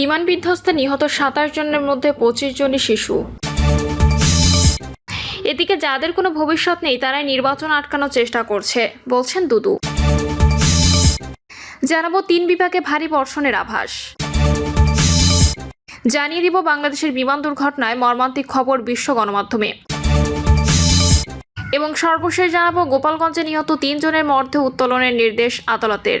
বিমান বিধ্বস্তে নিহত সাতাশ জনের মধ্যে পঁচিশ জনই শিশু। এদিকে যাদের কোনো ভবিষ্যৎ নেই, তারাই নির্বাচন আটকানোর চেষ্টা করছে, বলছেন দুদু। জানাব তিন বিভাগে ভারী বর্ষণের আভাস। জানিয়ে দিব বাংলাদেশের বিমান দুর্ঘটনায় মর্মান্তিক খবর বিশ্ব গণমাধ্যমে। এবং সর্বশেষ জানাব গোপালগঞ্জে নিহত তিনজনের মধ্যে উত্তোলনের নির্দেশ আদালতের।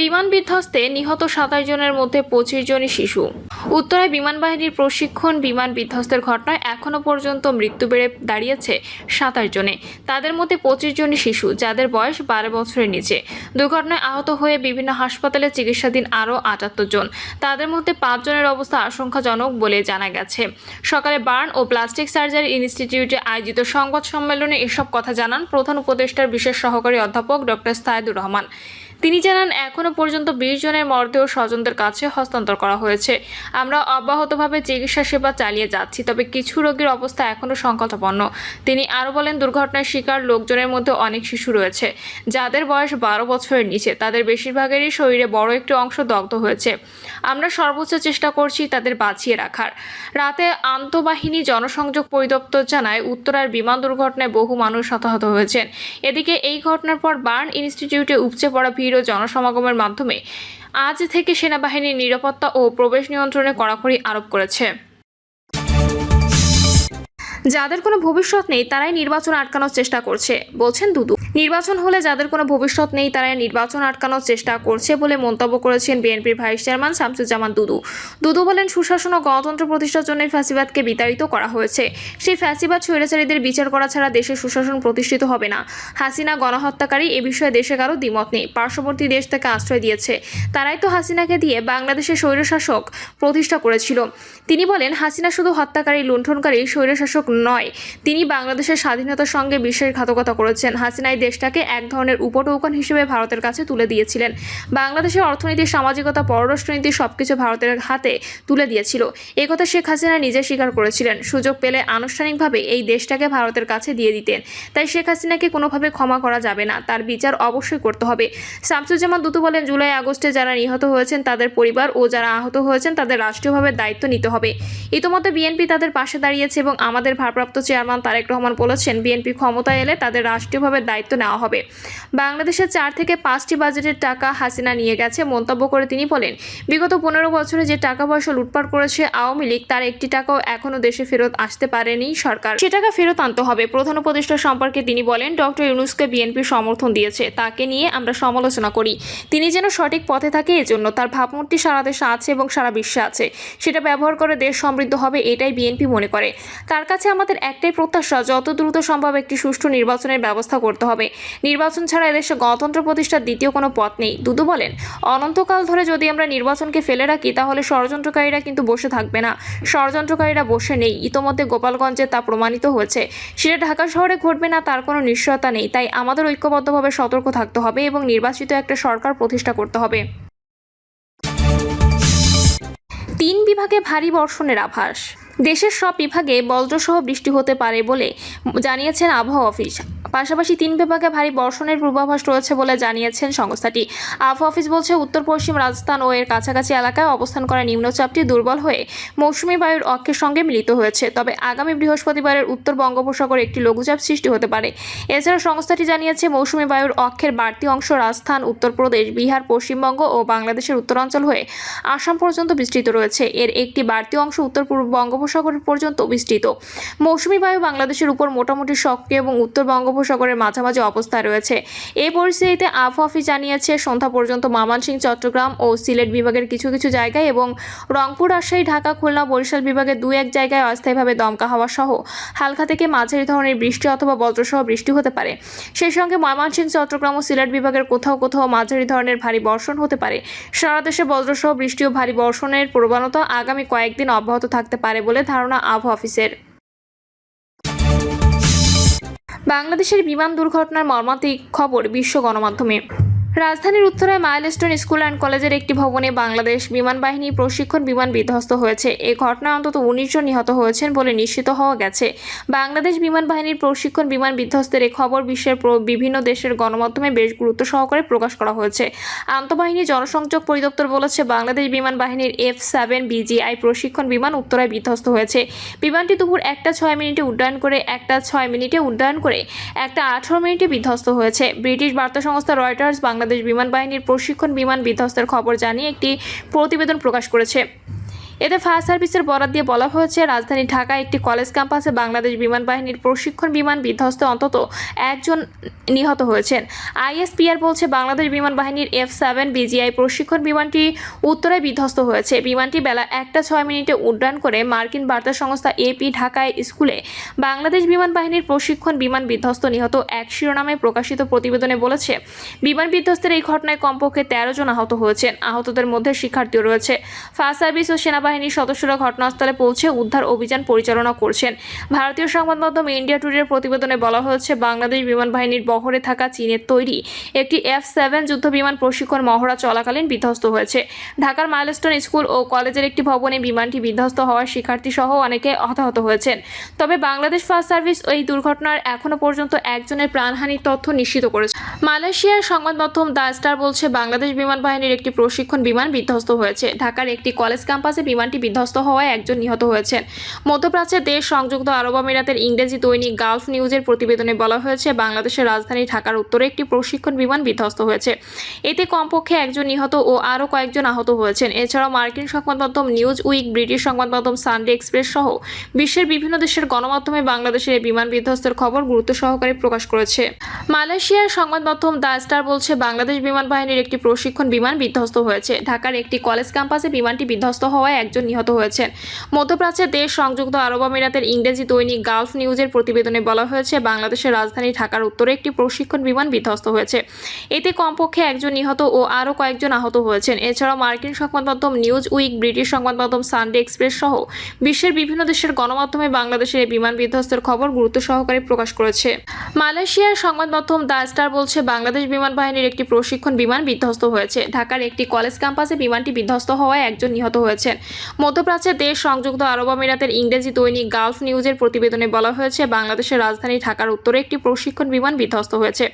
বিমান বিধ্বস্তে নিহত সাতাশ জনের মধ্যে পঁচিশ জনই শিশু। উত্তরায় বিমান বাহিনীর প্রশিক্ষণ বিমান বিধ্বস্তের ঘটনায় এখনও পর্যন্ত মৃত্যু বেড়ে দাঁড়িয়েছে সাতাশ জনে। তাদের মধ্যে পঁচিশ জনই শিশু, যাদের বয়স বারো বছরের নিচে। দুর্ঘটনায় আহত হয়ে বিভিন্ন হাসপাতালে চিকিৎসাধীন আরও আটাত্তর জন। তাদের মধ্যে পাঁচজনের অবস্থা আশঙ্কাজনক বলে জানা গেছে। সকালে বার্ন ও প্লাস্টিক সার্জারি ইনস্টিটিউটে আয়োজিত সংবাদ সম্মেলনে এসব কথা জানান প্রধান উপদেষ্টার বিশেষ সহকারী অধ্যাপক ডক্টর সাইদুর রহমান। তিনি জানান এখনও পর্যন্ত বিশ জনের মরদেহ স্বজনদের কাছে হস্তান্তর করা হয়েছে। আমরা অব্যাহতভাবে চিকিৎসা সেবা চালিয়ে যাচ্ছি, তবে কিছু রোগীর অবস্থা এখনও সংকটাপন্ন। তিনি আরও বলেন, দুর্ঘটনার শিকার লোকজনের মধ্যে অনেক শিশু রয়েছে। যাদের বয়স বারো বছরের নিচে, তাদের বেশিরভাগেরই শরীরে বড় একটি অংশ দগ্ধ হয়েছে। আমরা সর্বোচ্চ চেষ্টা করছি তাদের বাঁচিয়ে রাখার। রাতে আন্তঃবাহিনী জনসংযোগ পরিদপ্তর জানায়, উত্তরার বিমান দুর্ঘটনায় বহু মানুষ হতাহত হয়েছেন। এদিকে এই ঘটনার পর বার্ন ইনস্টিটিউটে উপচে পড়া ভিড় ও জনসমাগমের মাধ্যমে আজ থেকে সেনাবাহিনীর নিরাপত্তা ও প্রবেশ নিয়ন্ত্রণে কড়াকড়ি আরোপ করেছে। যাদের কোনো ভবিষ্যৎ নেই তারাই নির্বাচন আটকানোর চেষ্টা করছে, বলছেন দুদু। নির্বাচন হলে যাদের কোনো ভবিষ্যৎ নেই তারাই নির্বাচন আটকানোর চেষ্টা করছে বলে মন্তব্য করেছেন বিএনপির ভাইস চেয়ারম্যান শামসুজ্জামান দুদু। দুদু বলেন, সুশাসন ও গণতন্ত্র প্রতিষ্ঠার জন্য ফ্যাসিবাদকে বিতাড়িত করা হয়েছে। সেই ফ্যাসিবাদ স্বৈরাচারীদের বিচার করা ছাড়া দেশে সুশাসন প্রতিষ্ঠিত হবে না। হাসিনা গণহত্যাকারী এ বিষয়ে দেশে কারও দ্বিমত নেই। পার্শ্ববর্তী দেশ তাকে আশ্রয় দিয়েছে। তারাই তো হাসিনাকে দিয়ে বাংলাদেশের স্বৈরশাসক প্রতিষ্ঠা করেছিল। তিনি বলেন, হাসিনা শুধু হত্যাকারী লুণ্ঠনকারী স্বৈরশাসক নয়। তিনি বাংলাদেশের স্বাধীনতার সঙ্গে বিশ্বাসঘাতকতা করেছেন। হাসিনাই দেশটাকে এক ধরনের উপটৌকন হিসেবে ভারতের কাছে তুলে দিয়েছিলেন। বাংলাদেশের অর্থনীতি, সামাজিকতা, পররাষ্ট্রনীতি সবকিছু ভারতের হাতে তুলে দিয়েছিল। একথা শেখ হাসিনা নিজে স্বীকার করেছিলেন। সুযোগ পেলে আনুষ্ঠানিকভাবে এই দেশটাকে ভারতের কাছে দিয়ে দিতেন। তাই শেখ হাসিনাকে কোনোভাবে ক্ষমা করা যাবে না। তার বিচার অবশ্যই করতে হবে। শামসুজ্জামান দুতু বলেন, জুলাই, আগস্টে যারা নিহত হয়েছেন তাদের পরিবার ও যারা আহত হয়েছেন তাদের রাষ্ট্রীয়ভাবে দায়িত্ব নিতে হবে। ইতোমধ্যে বিএনপি তাদের পাশে দাঁড়িয়েছে এবং আমাদের ভারপ্রাপ্ত চেয়ারম্যান তারেক রহমান বলেছেন, বিএনপি ক্ষমতায় এলে তাদের রাষ্ট্রীয়ভাবে দায়িত্ব নেওয়া হবে। বাংলাদেশের চার থেকে পাঁচটি বাজেটের টাকা হাসিনা নিয়ে গেছে মন্তব্য করে তিনি বলেন, বিগত পনেরো বছরে যে টাকা পয়সা লুটপাট করেছে আওয়ামী লীগ, তার একটি টাকাও এখনও দেশে ফেরত আসতে পারেনি সরকার। সে টাকা ফেরত আনতে হবে, প্রধান উপদেষ্টা সম্পর্কে তিনি বলেন, ডক্টর ইউনুসকে বিএনপি সমর্থন দিয়েছে, তাকে নিয়ে আমরা সমালোচনা করি। তিনি যেন সঠিক পথে থাকে এজন্য তার ভাবমূর্তি সারা দেশে আছে এবং সারা বিশ্বে আছে। সেটা ব্যবহার করে দেশ সমৃদ্ধ হবে, এটাই বিএনপি মনে করে। তার কাছে আমাদের একটাই প্রত্যাশা, যত দ্রুত সম্ভব একটি সুষ্ঠু নির্বাচনের ব্যবস্থা করতে হবে। নির্বাচন ছাড়া এদেশে গণতন্ত্র প্রতিষ্ঠার দ্বিতীয় কোনো পথ নেই। দুদু বলেন, অনন্তকাল ধরে যদি আমরা নির্বাচনকে ফেলে রাখি, তাহলে ষড়যন্ত্রকারীরা কিন্তু বসে থাকবে না। ষড়যন্ত্রকারীরা বসে নেই। ইতোমধ্যে গোপালগঞ্জে তা প্রমাণিত হয়েছে। সেটা ঢাকা শহরে ঘটবে না, তার কোনো নিশ্চয়তা নেই। তাই আমাদের ঐক্যবদ্ধভাবে সতর্ক থাকতে হবে এবং নির্বাচিত একটা সরকার প্রতিষ্ঠা করতে হবে। তিন বিভাগে ভারী বর্ষণের আভাস। দেশের সব বিভাগে বজ্রসহ বৃষ্টি হতে পারে বলে জানিয়েছেন আবহাওয়া অফিস। পাশাপাশি তিন বিভাগে ভারী বর্ষণের পূর্বাভাস রয়েছে বলে জানিয়েছেন সংস্থাটি। আবহাওয়া অফিস বলছে, উত্তর, পশ্চিম রাজস্থান ও এর কাছাকাছি এলাকায় অবস্থান করা নিম্নচাপটি দুর্বল হয়ে মৌসুমী বায়ুর অক্ষের সঙ্গে মিলিত হয়েছে। তবে আগামী বৃহস্পতিবারের উত্তর বঙ্গোপসাগরে একটি লঘুচাপ সৃষ্টি হতে পারে। এছাড়া সংস্থাটি জানিয়েছে, মৌসুমী বায়ুর অক্ষের বাড়তি অংশ রাজস্থান, উত্তরপ্রদেশ, বিহার, পশ্চিমবঙ্গ ও বাংলাদেশের উত্তরাঞ্চল হয়ে আসাম পর্যন্ত বিস্তৃত রয়েছে। এর একটি বাড়তি অংশ উত্তর পূর্ব বঙ্গোপসাগর পর্যন্ত বিস্তৃত। মৌসুমী বায়ু বাংলাদেশের উপর মোটামুটি সক্রিয় এবং উত্তর বঙ্গোপসাগরের মাঝামাঝি অবস্থায় রয়েছে। এই পরিস্থিতিতে আবহাওয়া জানিয়েছে, সন্ধ্যা পর্যন্ত ময়মনসিংহ, চট্টগ্রাম ও সিলেট বিভাগের কিছু কিছু জায়গায় এবং রংপুর, রাজশাহী, ঢাকা, খুলনা, বরিশাল বিভাগের দু এক জায়গায় অস্থায়ীভাবে দমকা হাওয়া সহ হালকা থেকে মাঝারি ধরনের বৃষ্টি অথবা বজ্রসহ বৃষ্টি হতে পারে। সেই সঙ্গে ময়মনসিংহ, চট্টগ্রাম ও সিলেট বিভাগের কোথাও কোথাও মাঝারি ধরনের ভারী বর্ষণ হতে পারে। সারা দেশে বজ্রসহ বৃষ্টি ও ভারী বর্ষণের প্রবণতা আগামী কয়েকদিন অব্যাহত থাকতে পারে বলে ধারণা আবহাওয়া অফিসের। বাংলাদেশের বিমান দুর্ঘটনার মর্মান্তিক খবর বিশ্ব গণমাধ্যমে। রাজধানীর উত্তরায় মাইলস্টোন স্কুল অ্যান্ড কলেজের একটি ভবনে বাংলাদেশ বিমান বাহিনী প্রশিক্ষণ বিমান বিধ্বস্ত হয়েছে। এই ঘটনায় অন্তত উনিশ জন নিহত হয়েছেন বলে নিশ্চিত হওয়া গেছে। বাংলাদেশ বিমান বাহিনীর প্রশিক্ষণ বিমান বিধ্বস্তের এই খবর বিশ্বের বিভিন্ন দেশের গণমাধ্যমে বেশ গুরুত্ব সহকারে প্রকাশ করা হয়েছে। আন্তঃবাহিনী জনসংযোগ পরিদপ্তর বলেছে, বাংলাদেশ বিমান বাহিনীর এফ সেভেন বিজিআই প্রশিক্ষণ বিমান উত্তরায় বিধ্বস্ত হয়েছে। বিমানটি দুপুর একটা ছয় মিনিটে উড্ডয়ন করে একটা ছয় মিনিটে উড্ডয়ন করে একটা আঠারো মিনিটে বিধ্বস্ত হয়েছে। ব্রিটিশ বার্তা সংস্থা রয়টার্স বাংলাদেশ বিমান বাহিনীর প্রশিক্ষণ বিমান বিধ্বস্তের খবর জানিয়ে একটি প্রতিবেদন প্রকাশ করেছে। এতে ফায়ার সার্ভিসের বরাদ দিয়ে বলা হয়েছে, রাজধানী ঢাকায় একটি কলেজ ক্যাম্পাসে বাংলাদেশ বিমান বাহিনীর প্রশিক্ষণ বিমান বিধ্বস্ত অন্তত একজন নিহত হয়েছেন। আইএসপিআর বলছে, বাংলাদেশ বিমান বাহিনীর এফ সেভেন বিজিআই প্রশিক্ষণ বিমানটি উত্তরায় বিধ্বস্ত হয়েছে। বিমানটি বেলা একটা ছয় মিনিটে উড্ডয়ন করে মার্কিন বার্তা সংস্থা এপি ঢাকায় স্কুলে বাংলাদেশ বিমান বাহিনীর প্রশিক্ষণ বিমান বিধ্বস্ত নিহত এক শিরোনামে প্রকাশিত প্রতিবেদনে বলেছে, বিমান বিধ্বস্তের এই ঘটনায় কমপক্ষে তেরো জন আহত হয়েছেন। আহতদের মধ্যে শিক্ষার্থীও রয়েছে। ফায়ার সার্ভিস ও সেনাবাহিনীর সদস্যরা ঘটনাস্থলে পৌঁছে উদ্ধার অভিযান পরিচালনা করছেন। ভারতীয় সংবাদ মাধ্যম ইন্ডিয়া টুডের প্রতিবেদনে বলা হয়েছে, বাংলাদেশ বিমান বাহিনীর বহরে থাকা চীনের তৈরি একটি এফ সেভেন যুদ্ধ বিমান প্রশিক্ষণ মহড়া চলাকালীন বিধ্বস্ত হয়েছে। ঢাকার মাইলস্টোন স্কুল ও কলেজের একটি ভবনে বিমানটি বিধ্বস্ত হওয়ার শিক্ষার্থী সহ অনেকে হতাহত হয়েছেন। তবে বাংলাদেশ ফায়ার সার্ভিস এই দুর্ঘটনার এখনও পর্যন্ত একজনের প্রাণহানির তথ্য নিশ্চিত করেছে। মালয়েশিয়ার সংবাদ মাধ্যম দ্য স্টার বলছে, বাংলাদেশ বিমান বাহিনীর একটি প্রশিক্ষণ বিমান বিধ্বস্ত হয়েছে। ঢাকার একটি কলেজ ক্যাম্পাসে বিমানটি বিধ্বস্ত হওয়ায় একজন নিহত হয়েছেন। মধ্যপ্রাচ্যের দেশ সংযুক্ত আরব আমিরাতের ইংরেজি দৈনিক গালফ নিউজের প্রতিবেদনে বলা হয়েছে, বাংলাদেশের রাজধানী ঢাকার উত্তরে একটি প্রশিক্ষণ বিমান বিধ্বস্ত হয়েছে। এতে কমপক্ষে একজন নিহত ও আরও কয়েকজন আহত হয়েছেন। এছাড়াও মার্কিন সংবাদ মাধ্যম নিউজ উইক ব্রিটিশ সংবাদ মাধ্যম সানডে এক্সপ্রেস সহ বিশ্বের বিভিন্ন দেশের গণমাধ্যমে বাংলাদেশের এই বিমান বিধ্বস্তের খবর গুরুত্ব সহকারে প্রকাশ করেছে। মালয়েশিয়ার সংবাদ মাধ্যম দ্য স্টার বলছে, বাংলাদেশ বিমান বাহিনীর একটি প্রশিক্ষণ বিমান বিধ্বস্ত হয়েছে। ঢাকার একটি কলেজ ক্যাম্পাসে বিমানটি বিধ্বস্ত হওয়ায় একজন নিহত হয়েছেন। মধ্যপ্রাচ্যের দেশ সংযুক্ত আরব আমিরাতের ইংরেজি দৈনিক গালফ নিউজের প্রতিবেদনে বলা হয়েছে, বাংলাদেশের রাজধানী ঢাকার উত্তরে একটি প্রশিক্ষণ বিমান বিধ্বস্ত হয়েছে। এতে কমপক্ষে একজন নিহত ও আরও কয়েকজন আহত হয়েছেন। এছাড়াও মার্কিন সংবাদ মাধ্যম নিউজ উইক, ব্রিটিশ সংবাদ মাধ্যম সানডে এক্সপ্রেস সহ বিশ্বের বিভিন্ন দেশের গণমাধ্যমে বাংলাদেশের এই বিমান বিধ্বস্তের খবর গুরুত্ব সহকারে প্রকাশ করেছে। মালয়েশিয়ার সংবাদ মাধ্যম দ্য স্টার বলছে, বাংলাদেশ বিমান বাহিনীর একটি প্রশিক্ষণ বিমান বিধ্বস্ত হয়েছে। ঢাকার একটি কলেজ ক্যাম্পাসে বিমানটি বিধ্বস্ত হওয়ায় একজন নিহত হয়েছেন। মধ্যপ্রাচ্যের দেশ সংযুক্ত আরব আমিরাতের ইংরেজি দৈনিক গালফ নিউজের প্রতিবেদনে বলা হয়েছে, বাংলাদেশের রাজধানী ঢাকার উত্তরে একটি প্রশিক্ষণ বিমান বিধ্বস্ত হয়েছে।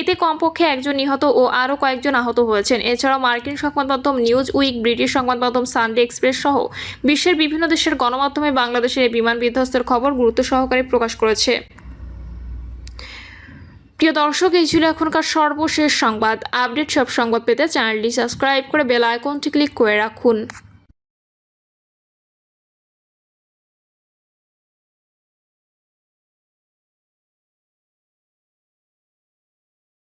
এতে কমপক্ষে একজন নিহত ও আরও কয়েকজন আহত হয়েছেন। এছাড়াও মার্কিন সংবাদ মাধ্যম নিউজ উইক ব্রিটিশ সংবাদ মাধ্যম সানডে এক্সপ্রেস সহ বিশ্বের বিভিন্ন দেশের গণমাধ্যমে বাংলাদেশের এই বিমান বিধ্বস্তের খবর গুরুত্ব সহকারে প্রকাশ করেছে। প্রিয় দর্শক, এই ছিল এখনকার সর্বশেষ সংবাদ। আপডেট সব সংবাদ পেতে চ্যানেলটি সাবস্ক্রাইব করে বেল আইকনটি ক্লিক করে রাখুন।